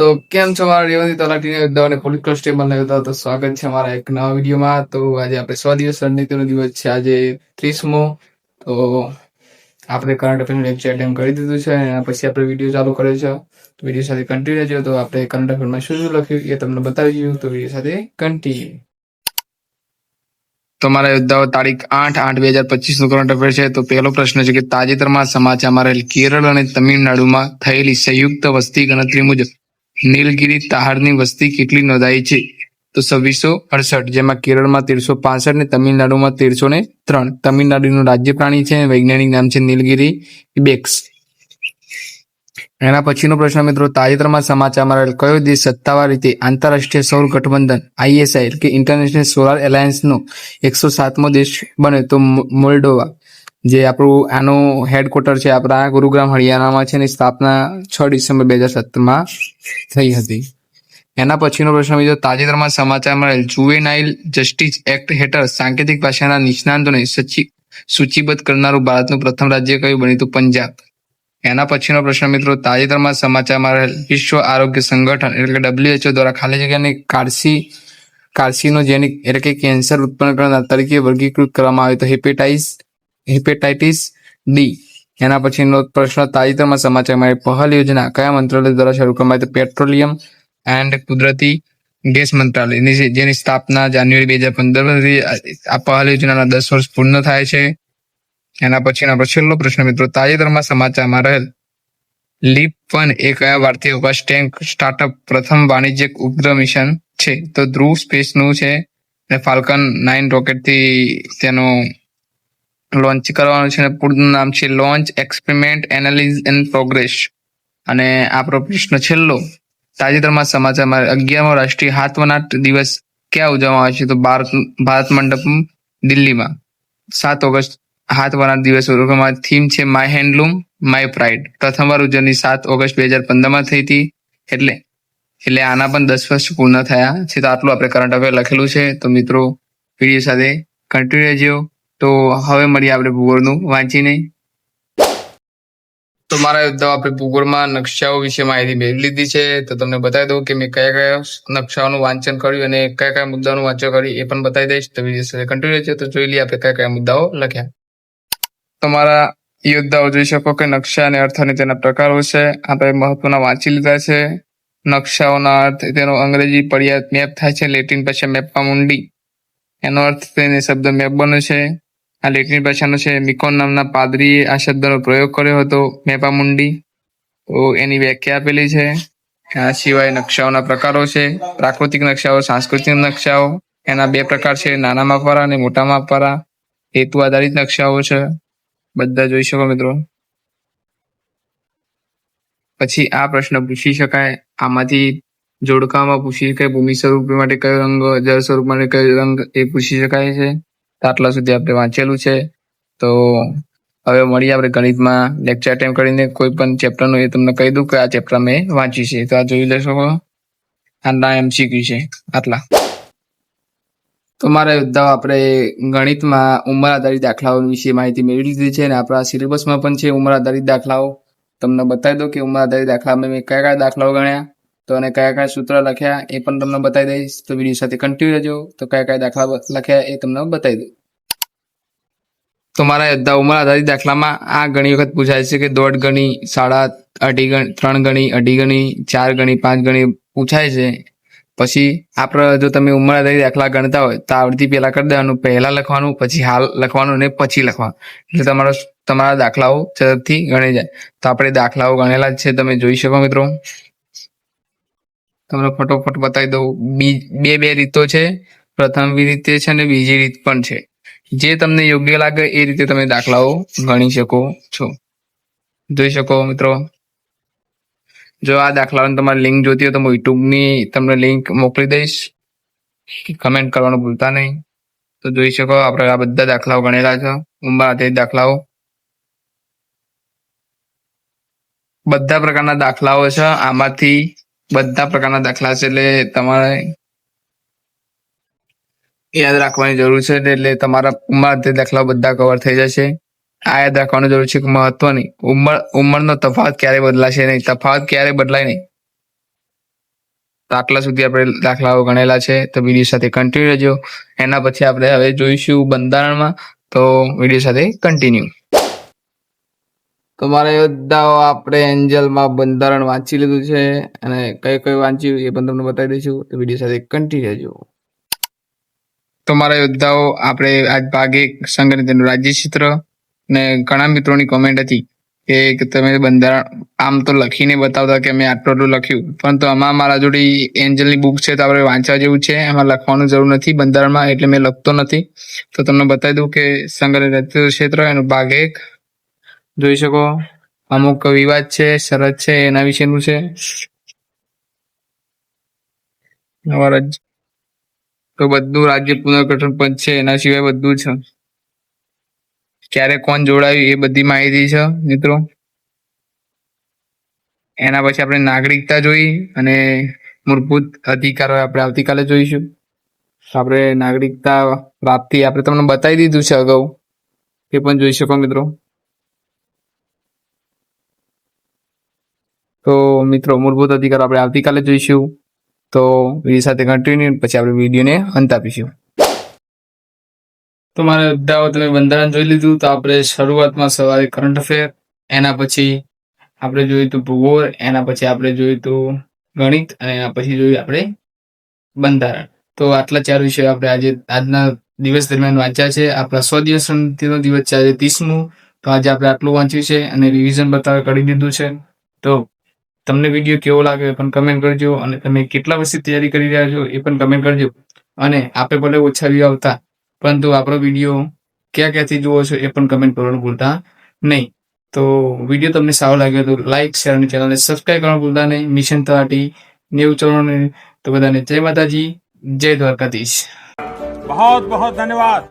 તો કેમ છો મારા રેવંતી? તલાટીને યોદ્ધાઓ અને પોલીસ કોન્સ્ટેબલના યોદ્ધાઓ તો સ્વાગત છે અમારા એક નવા વિડીયોમાં. તો આજે આપણે સો દિવસ રણનીતિનો દિવસ છે. આજે ત્રીસમો. તો આપણે કરંટ અફેરનું લેક્ચર અટેમ્પ કરી દીધું છે અને પછી આપણે વીડિયો ચાલુ કર્યો છે. તો વીડિયો સાથે કન્ટિન્યુ રહેજો. તો આપણે કરંટ અફેરમાં શું શું લખ્યું એ તમને બતાવી દઉં. તો વીડિયો સાથે કન્ટિન્યુ તો મારા યોદ્ધાઓ, તારીખ આઠ આઠ બે હજાર પચીસનું કરંટ અફેર છે. તો પહેલો પ્રશ્ન છે કે તાજેતરમાં સમાચારમાં રહેલ કેરળ અને તમિલનાડુમાં થયેલી સંયુક્ત વસ્તી ગણતરી મુજબ નીલગિરી તાહારની વસ્તી કેટલી નોંધાઈ છે? તો છવ્વીસો અડસઠ, જેમાં કેરળમાં તેરસો પાસઠ ને તમિલનાડુમાં તેરસો ને ત્રણ. તમિલનાડુનું રાજ્ય પ્રાણી છે, વૈજ્ઞાનિક નામ છે નીલગિરી બેક્સ. એના પછીનો પ્રશ્ન મિત્રો, તાજેતરમાં સમાચારમાં રહેલ કયો દેશ સત્તાવાર રીતે આંતરરાષ્ટ્રીય સૌર ગઠબંધન આઈએસઆઈ કે ઇન્ટરનેશનલ સોલાર એલાયન્સનો એકસો સાતમો દેશ બને તો મોલ્ડોવા જે આપણું આનું હેડક્વાર્ટર છે, આપણા ગુરુગ્રામ હરિયાણામાં છે એની સ્થાપના છ ડિસેમ્બર બે હજાર સત્તરમાં થઈ હતી. એના પછીનો પ્રશ્ન બીજો, તાજેતરમાં સમાચાર મળેલ જુવેનાઇલ જસ્ટિસ એક્ટ હેઠળ સાંકેતિક ભાષાના નિષ્ણાંતોને સચિ, સૂચિબદ્ધ કરનારું ભારતનું પ્રથમ રાજ્ય કયું બન્યું હતું? પંજાબ. એના પછીનો પ્રશ્ન મિત્રો, તાજેતરમાં સમાચારમાં રહેલ વિશ્વ આરોગ્ય સંગઠન એટલે કે ડબ્લ્યુએચઓ દ્વારા ખાલી જગ્યાની કારસી કાર્સિનોજેનિક એટલે કે કેન્સર ઉત્પન્ન કરનાર તરીકે વર્ગીકૃત કરવામાં આવે તો હેપેટાઇસ હેપેટાઇટિસ ડી. એના પછીનો પ્રશ્ન, તાજેતરમાં સમાચારમાં પહલ યોજના કયા મંત્રાલય દ્વારા શરૂ કરવામાં આવી પેટ્રોલિયમ એન્ડ કુદરતી ગેસ મંત્રાલય. જેની સ્થાપના જાન્યુઆરી બે હજાર પંદર આ પહલ યોજનાના દસ વર્ષ પૂર્ણ થાય છે. એના પછીનો છેલ્લો પ્રશ્ન મિત્રો, તાજેતરમાં સમાચારમાં રહેલ લીપ વન એ કયા ભારતીય અવકાશ ટેન્ક સ્ટાર્ટઅપ પ્રથમ વાણિજ્યિક ઉપગ્રહ મિશન છે? તો ધ્રુવ સ્પેસનું છે અને ફાલ્કન નાઇન રોકેટથી તેનું લોન્ચ કરવાનું છે પૂરું નામ છે launch experiment analyse and progress અને આપણો પ્રશ્ન છેલ્લો, તાજેતરમાં સમાચારમાં અગિયારમો રાષ્ટ્રીય હાથવનાટ દિવસ ક્યાં ઉજવવામાં આવે છે? તો ભારત ભારત મંડપમ દિલ્હીમાં. સાત ઓગસ્ટ હાથવનાટ દિવસ ઉજવવામાં થીમ છે માય હેન્ડલૂમ માય પ્રાઇડ પ્રથમવાર ઉજવણી સાત ઓગસ્ટ બે હજાર પંદરમાં થઈ હતી. એટલે એટલે આના પણ દસ વર્ષ પૂર્ણ થયા છે. તો આટલું આપણે કરંટ અફેર લખેલું છે. તો મિત્રો વીડિયો સાથે કન્ટિન્યુ રહેજો. તો હવે મળીએ આપણે ભૂગોળનું. વાંચીને તો મારા યોદ્ધાઓ આપણે ભૂગોળમાં નકશાઓ વિશે માહિતી મેળવી લીધી છે. તો તમને બતાવી દઉં કે મેં કયા કયા નકશાઓનું વાંચન કર્યું અને કયા કયા મુદ્દાનું વાંચન કર્યું એ પણ બતાવી દઈશ. તો વીડિયો કન્ટિન્યુ છે તો જોઈ લઈએ આપણે કયા કયા મુદ્દાઓ લખ્યા. તમારા યોદ્ધાઓ જોઈ શકો કે નકશા અને અર્થ અને તેના પ્રકારો છે. આપણે મહત્વના વાંચી લીધા છે. નકશાઓના અર્થ તેનો અંગ્રેજી પર્યાત મેપ થાય છે. લેટિન પછી મેપમાં મુંડી એનો અર્થ તેને શબ્દ મેપ બને છે. આ લેટિન ભાષાનો છે મિકોન નામના પાદરીએ આ શબ્દનો પ્રયોગ કર્યો હતો, મેપા મુંડી. તો એની વ્યાખ્યા આપેલી છે. આ સિવાય નકશાઓના પ્રકારો છે, પ્રાકૃતિક નકશાઓ, સાંસ્કૃતિક નકશાઓ. એના બે પ્રકાર છે, નાના માપવાળા અને મોટા માપવાળા. હેતુ આધારિત નકશાઓ છે. બધા જોઈ શકો મિત્રો. પછી આ પ્રશ્ન પૂછી શકાય. આમાંથી જોડકામાં પૂછી શકાય. ભૂમિ સ્વરૂપ માટે કયો રંગ, જળ સ્વરૂપ માટે કયો રંગ એ પૂછી શકાય છે. આટલા સુધી આપણે વાંચેલું છે. તો હવે મળીએ આપણે ગણિતમાં લેક્ચર અટેમ્પ કરીને. કોઈ પણ ચેપ્ટરનું એ તમને કહી દઉં કે આ ચેપ્ટર મેં વાંચ્યું છે. તો આ જોઈ લેશો. આના એમસીક્યુ છે. આટલા. તો મારા યોદ્ધાઓ આપણે ગણિતમાં ઉંમર આધારિત દાખલાઓ વિશે માહિતી મેળવી લીધી છે અને આપણા સિલેબસમાં પણ છે ઉંમર આધારિત દાખલાઓ. તમને બતાવી દો કે ઉંમર આધારિત દાખલામાં મેં કયા કયા દાખલાઓ ગણ્યા. તો અને કયા કયા સૂત્ર લખ્યા એ પણ તમને બતાવી દઈશ. તો વીડિયો સાથે કન્ટિન્યુ રહેજો. તો કયા કયા દાખલા લખ્યા એ તમને બતાવી દઉં. તો મારા યોદ્ધા ઉંમર આધારિત દાખલામાં આ ઘણી વખત પૂછાય છે કે દોઢ ગણી, સાડા અઢી ગણી, ત્રણ ગણી, અઢી ગણી, ચાર ગણી, પાંચ ગણી પૂછાય છે. પછી આપણે જો તમે ઉંમર આધારિત દાખલા ગણતા હોય તો આવડતી પહેલા કરી દેવાનું, પહેલા લખવાનું, પછી હાલ લખવાનું અને પછી લખવાનું. એટલે તમારો તમારા દાખલાઓ ઝડપથી ગણી જાય. તો આપણે દાખલાઓ ગણેલા જ છે. તમે જોઈ શકો મિત્રો. તમને ફટોફટ બતાવી દઉં. બી- બે રીતો છે. પ્રથમ રીત છે અને બીજી રીત પણ છે. જે તમને યોગ્ય લાગે એ રીતે તમે દાખલાઓ ગણી શકો છો. જોઈ શકો મિત્રો? જો આ દાખલાઓની તમારે લિંક જોતી હોય તો હું યુટ્યુબની તમને લિંક મોકલી દઈશ. કમેન્ટ કરવાનું ભૂલતા નહીં. તો જોઈ શકો આપણે આ બધા દાખલાઓ ગણેલા છે. ઉંમર આધારિત દાખલાઓ. બધા પ્રકારના દાખલાઓ છે. આમાંથી બધા પ્રકારના દાખલા છે એટલે તમારે યાદ રાખવાની જરૂર છે એટલે તમારા ઉંમર તે દાખલાઓ બધા કવર થઈ જશે. આ યાદ રાખવાની જરૂર છે મહત્વની ઉંમર, ઉંમરનો તફાવત ક્યારે બદલાશે નહીં, તફાવત ક્યારે બદલાય નહીં. આટલા સુધી આપણે દાખલાઓ ગણેલા છે, તો વીડિયો સાથે કન્ટિન્યુ રહેજો. એના પછી આપણે હવે જોઈશું બંધારણમાં, તો વીડિયો સાથે કન્ટિન્યુ તો મારા યોદ્ધાઓ, આપણે એન્જલમાં બંધારણ વાંચી લીધું છે અને કઈ કઈ વાંચ્યું એ પણ તમને બતાવી દઈશું. તો વીડિયો સાથે કન્ટિન્યુ રહેજો. તો મારા યોદ્ધાઓ, આપણે આજ ભાગે એક તેનું રાજ્ય ચિત્ર ને ઘણા મિત્રોની કોમેન્ટ હતી કે તમે બંધારણ, આમ તો લખીને બતાવતા કે મેં આટલું આટલું લખ્યું. પરંતુ આમાં મારા જોડે એન્જલની બુક છે તો આપણે વાંચવા જેવું છે. એમાં લખવાનું જરૂર નથી બંધારણમાં, એટલે મેં લખતો નથી. તો તમને બતાવી દઉં કે સંગ્રહ ક્ષેત્ર એનો ભાગ એક જોઈ શકો. અમુક વિવાદ છે, શરત છે, એના વિશેનું છે. તો બધું રાજ્ય પુનર્ગઠન પંચ છે, એના સિવાય બધું છે. ક્યારે કોણ જોડાયું એ બધી માહિતી છે, મિત્રો. એના પછી આપણે નાગરિકતા જોઈ અને મૂળભૂત અધિકારો આપણે આવતીકાલે જોઈશું. આપણે નાગરિકતા પ્રાપ્તિ આપણે તમને બતાવી દીધું છે અગાઉ. એ પણ જોઈ શકો, મિત્રો તો મિત્રો, મૂળભૂત અધિકાર આપણે આવતીકાલે જોઈશું. તો વીડિયો સાથે કન્ટિન્યુ પછી આપણે વિડીયોને અંત આપીશું. તો મારે મુદ્દાઓ તમે બંધારણ જોઈ લીધું, તો આપણે શરૂઆતમાં સવારે કરંટ અફેર એના પછી આપણે જોયું હતું ભૂગોળ, એના પછી આપણે જોયું તું ગણિત, અને એના પછી જોયું આપણે બંધારણ. તો આટલા ચાર વિષયો આપણે આજે, આજના દિવસ દરમિયાન વાંચ્યા છે. આપણા સો દિવસ દિવસ છે આજે ત્રીસમું. તો આજે આપણે આટલું વાંચ્યું છે અને રિવિઝન બતાવે કરી દીધું છે. તો તમને વિડીયો કેવો લાગે એ પણ કમેન્ટ કરજો અને તમે કેટલા વર્ષથી તૈયારી કરી રહ્યા છો એ પણ કમેન્ટ કરજો અને આપે ભલે ઓછા વ્યૂ આવતા પરંતુ આપણો વિડીયો ક્યાં ક્યાંથી જુઓ છો એ પણ કમેન્ટ કરવાનું ભૂલતા નહીં તો વિડીયો તમને સારો લાગ્યો તો લાઈક શેર અને ચેનલને સબસ્ક્રાઈબ કરવાનું ભૂલતા નહીં મિશન તલાટી નેવું ચોરાણું તો બધાને જય માતાજી જય દ્વારકાધીશ बहुत बहुत धन्यवाद